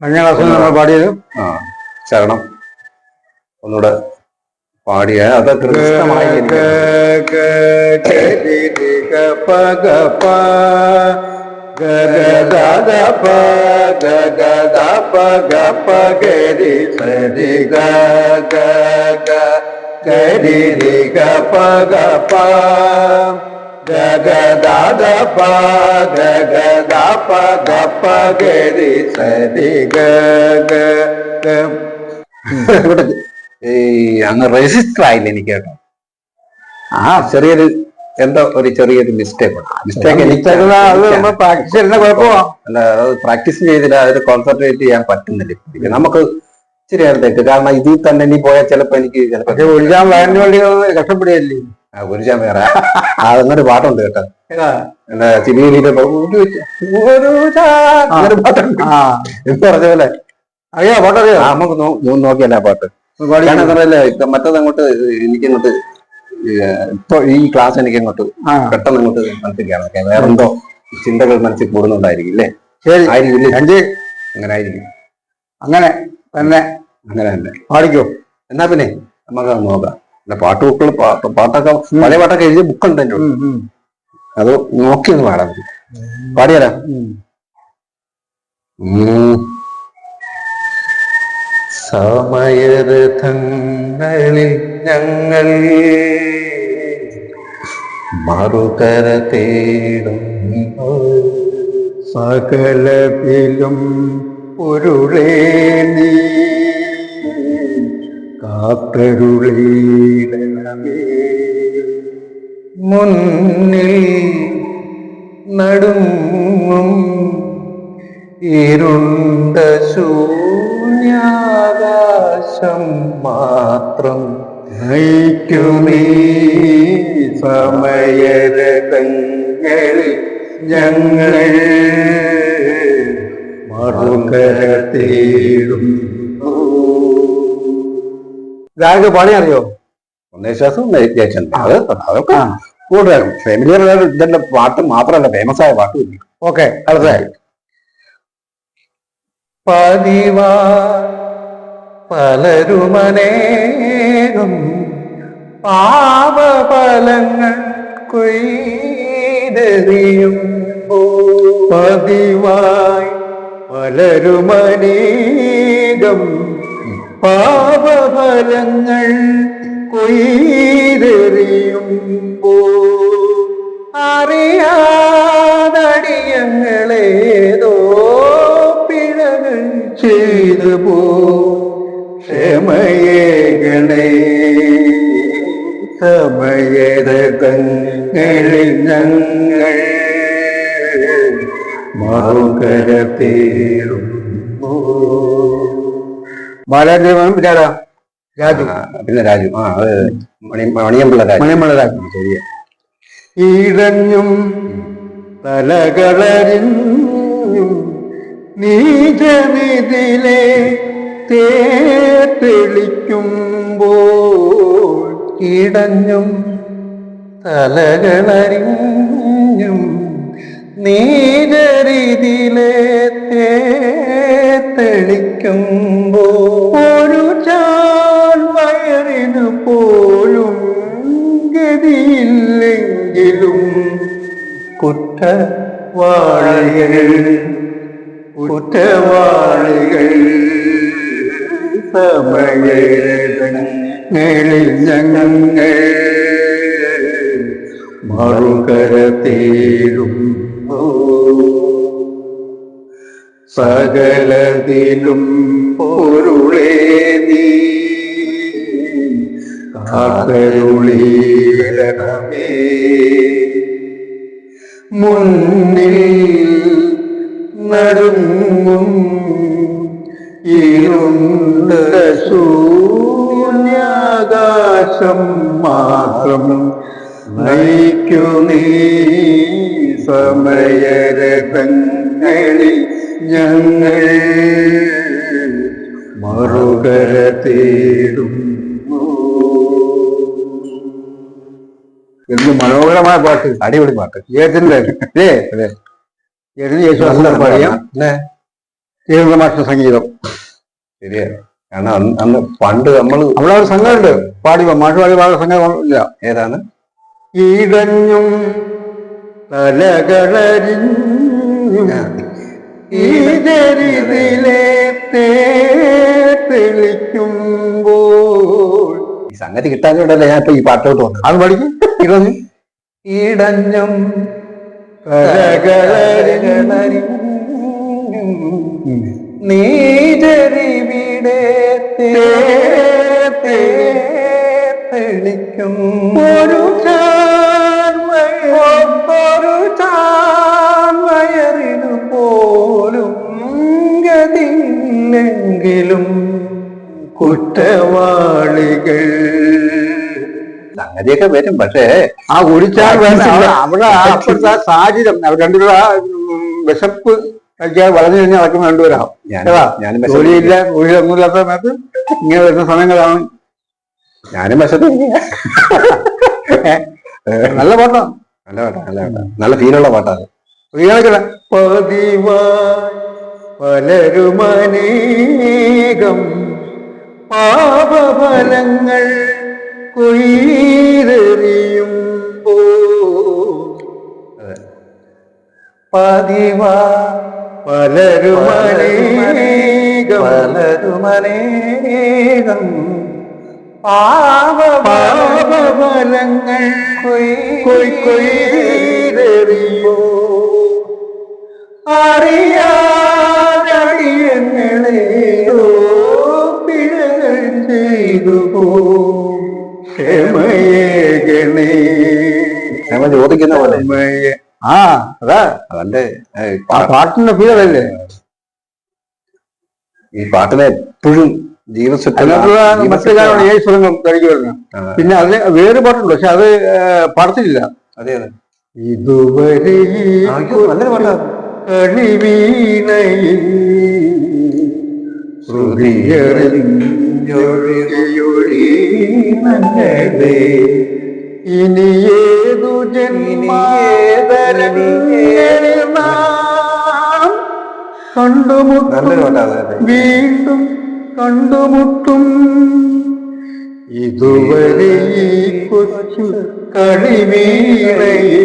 കഴിഞ്ഞ ക്ലാസ്സിൽ നമ്മൾ പാടിയത്? ആ ശരണം. ഒന്നുകൂടെ പാടിയ അത് കൃത്യമായി എനിക്ക് ഇവിടെ ഈ അങ്ങ് രജിസ്റ്റർ ആയില്ല എനിക്ക് കേട്ടോ. ആ ചെറിയൊരു എന്തോ ഒരു ചെറിയൊരു മിസ്റ്റേക്ക് മിസ്റ്റേക്ക് അല്ല അത് പ്രാക്ടീസ് ചെയ്തില്ല അതിന് കോൺസെൻട്രേറ്റ് ചെയ്യാൻ പറ്റുന്നില്ല. നമുക്ക് ഇച്ചിരി നേരത്തേക്ക് കാരണം ഇതിൽ തന്നെ ഇനി പോയാൽ ചിലപ്പോ എനിക്ക് ചിലപ്പോ ഒഴിക്കാൻ വയറിന് വേണ്ടി കഷ്ടപ്പെടുകയല്ലേ? ഗുരുജാൻ വേറെ അതങ്ങനെ പാട്ടുണ്ട് കേട്ടോ. എന്താ അങ്ങനെ പാട്ടുണ്ട്. എന്ന് പറഞ്ഞ പോലെ? അറിയാ? പാട്ടറിയോ? ആ, നമുക്ക് നോക്കിയല്ല പാട്ട്. മറ്റത് അങ്ങോട്ട് എനിക്കങ്ങോട്ട് ഇപ്പൊ ഈ ക്ലാസ് എനിക്ക് അങ്ങോട്ട് പെട്ടെന്ന് അങ്ങോട്ട് മനസ്സിൽ കയറാം വേറെന്തോ ചിന്തകൾ മനസ്സിൽ കൂടുന്നുണ്ടായിരിക്കും അല്ലേ ശരി. ആയിരിക്കും അഞ്ചേ. അങ്ങനെ ആയിരിക്കും അങ്ങനെ തന്നെ. അങ്ങനെ തന്നെ. പാടിക്കോ? എന്നാ പിന്നെ നമുക്ക് നോക്കാം. പിന്നെ പാട്ട് ബുക്കുകൾ പാട്ടൊക്കെ പഴയ പാട്ടൊക്കെ എഴുതിയ ബുക്കുണ്ട് എന്റെ ഉം, അത് നോക്കി ഒന്ന് പാടാം പാടിയാലോ ഉം. ഉം. സമയരഥങ്ങളിൽ ഞങ്ങൾ മറുകര തേടുന്നു. സകലത്തിലും പൊരുളേ നീ. കാത്തരുളീടണമേ മുന്നിൽ നടുങ്ങും ഇരുണ്ട ശൂന്യാകാശം മാത്രം നയിക്കുമീ സമയരതങ്ങളിൽ ഞങ്ങൾ മറുകര തേടും ഇതാർക്ക് പണി അറിയോ? ഒന്നേശ്വാസം ജയിച്ചിട്ടുണ്ട് അത് അതൊക്കെ ആ. കൂടുതൽ ഫെമിലിയർ ഇതല്ല പാട്ട് മാത്രമല്ല ഫേമസ് ആയ പാട്ട് ഓക്കെ. അടുത്തായി പതിവാ പലരുമനേകം പാപഫലങ്ങൾ കൊയ്തെറിയുമ്പോ പതിവായി പലരുമനേകം പാപഫലങ്ങൾ കൊയ്തെറിയുമ്പോ അറിയാതടിയങ്ങളേതോ പിഴകൾ ചെയ്തു പോ. ക്ഷമയേകണേ സമയതകളിൽ ഞങ്ങൾ മറുകര തേടുമ്പോ ബാലചന്ദ്രൻ പിന്നാരാ രാജു. പിന്നെ രാജു. ആ അത് മണി മണിയമ്പിള്ള രാജു. മണിമല രാജു. ശരിയാ. ഈടഞ്ഞും തലകളരിഞ്ഞും നീചമിതിലെ തേത്തെളിക്കുമ്പോൾ ഇടഞ്ഞും തലകളറിഞ്ഞും നീരരീതിയിലെ തെളിക്കുമ്പോ ഒരു ചാൽ വയറിനു പോലും ഗതിയില്ലെങ്കിലും കുറ്റവാളികൾ കുറ്റവാളികൾ സമയങ്ങളിൽ ഞങ്ങൾ മറുകര തേടും സകലതിലും പൊരുളേ നീ. കാക്കരുളീടണമേ മുന്നിൽ നടുങ്ങും ശൂന്യാകാശം മാത്രം നയിക്കു നീ. സമയരഥങ്ങളിൽ ഞങ്ങൾ മറുകര തേടും മനോഹരമായ പാട്ട്. അടിപൊളി പാട്ട്. ഏതിന്റെ അല്ലേ സംഗീതം? ശരിയാണ് കാരണം അന്ന് പണ്ട് നമ്മൾ അവിടെ ഒരു സംഘമുണ്ട്. പാടി മാഷ് പാടി സംഘം ഇല്ല. ഏതാണ്? ഈടഞ്ഞും തലകളരിഞ്ഞും ഈതരിതിലെ തെളിക്കുമ്പോൾ ഈ സംഗതി കിട്ടാതെ ഞാൻ ഇപ്പൊ ഈ പാട്ടോട്ട് വന്നു അത് പഠിക്കും ഇടഞ്ഞു ഈടഞ്ഞും നീജരിവിടെ തെളിക്കും. ഒരു ഗതിയില്ലെങ്കിലും കുറ്റവാളികൾ. സംഗതിയൊക്കെ വരും പക്ഷേ ആ ഒഴിച്ചാൽ വേണ്ട. അവിടെ അപ്പോഴത്തെ സാഹചര്യം ആ വിശപ്പ് കഴിക്കാൻ വളഞ്ഞു കഴിഞ്ഞാൽ നടക്കുന്ന രണ്ടുപേരാകും ജോലിയില്ല തൊഴിലൊന്നുമില്ലാത്ത സമയത്ത് ഇങ്ങനെ വരുന്ന സമയങ്ങളാണ്. ഞാനും വിശപ്പ് നല്ല പാട്ടാണ് നല്ല പാട്ടാ നല്ല പാട്ടാ. നല്ല ഫീലുള്ള പാട്ടാണ് പതിവായി പലരുമനേകം പാപഫലങ്ങൾ കൊയ്തെറിയുമ്പോ പതിവാ പലരുമനേകം പലരുമനേകം കൊയ് കൊയ്തെറിയുമ്പോ പിഴകൾ ചെയ്തു ക്ഷമയേകണേ ചോദിക്കുന്ന പോലെ. ആ അതാ. ഏഹ്, ആ പാട്ടിന്റെ ഫീലല്ലേ ഈ പാട്ടിനെ എപ്പോഴും മറ്റു കാര്യമാണ് ഏഴ് സ്വരങ്ങൾ പിന്നെ അതിന് വേറെ പാട്ടുണ്ട് പക്ഷെ അത് പാടത്തില്ല. അതെ അതെ. ഇതുവരെ നല്ലൊരു പാട്ടാ. കളിവീണയിൽ ശ്രുതിയറിഞ്ഞൊഴുകിയൊഴി നങ്ങളെ ഇനിയേതു ജന്മേതരങ്ങളിൽ നാം കണ്ടുമുട്ടും വീണ്ടും കണ്ടുമുട്ടും ഇതുവരെ കൊച്ചു കളിവീണയിൽ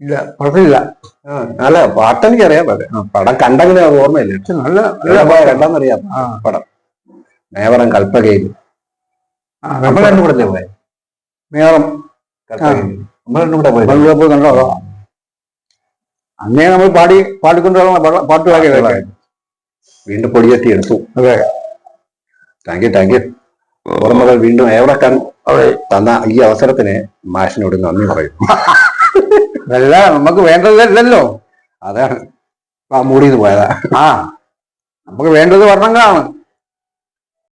ഇല്ല പടമില്ല അല്ല പാട്ടെനിക്കറിയാം പക്ഷേ ആ, പടം കണ്ടങ്ങനെ അത് ഓർമ്മയില്ല. നല്ല നല്ല പോയ കണ്ടെന്നറിയാം പടം. മേവറം കൽപ്പകയിൽ. നമ്മൾ രണ്ടും കൂടെ പോയെ? മേവറം കൽപ്പകയിൽ. നമ്മൾ രണ്ടും കൂടെ നമ്മളിപ്പോ കണ്ടോ. അന്നേ നമ്മൾ പാടി പാടിക്കൊണ്ടുള്ള പാട്ട് പാടിയതൊക്കെ വീണ്ടും പൊടിയെത്തി എടുത്തു അതെ. താങ്ക് യു താങ്ക് യു ഓർമ്മകൾ വീണ്ടും എവിടെ കൺ തന്ന ഈ അവസരത്തിന് മാഷിനോട് നന്ദി പറയും അതല്ല നമുക്ക് വേണ്ടതല്ലല്ലോ അതാണ്. മൂടിന്ന് പോയതാ. ആ. നമുക്ക് വേണ്ടത് വർണങ്ങളാണ്.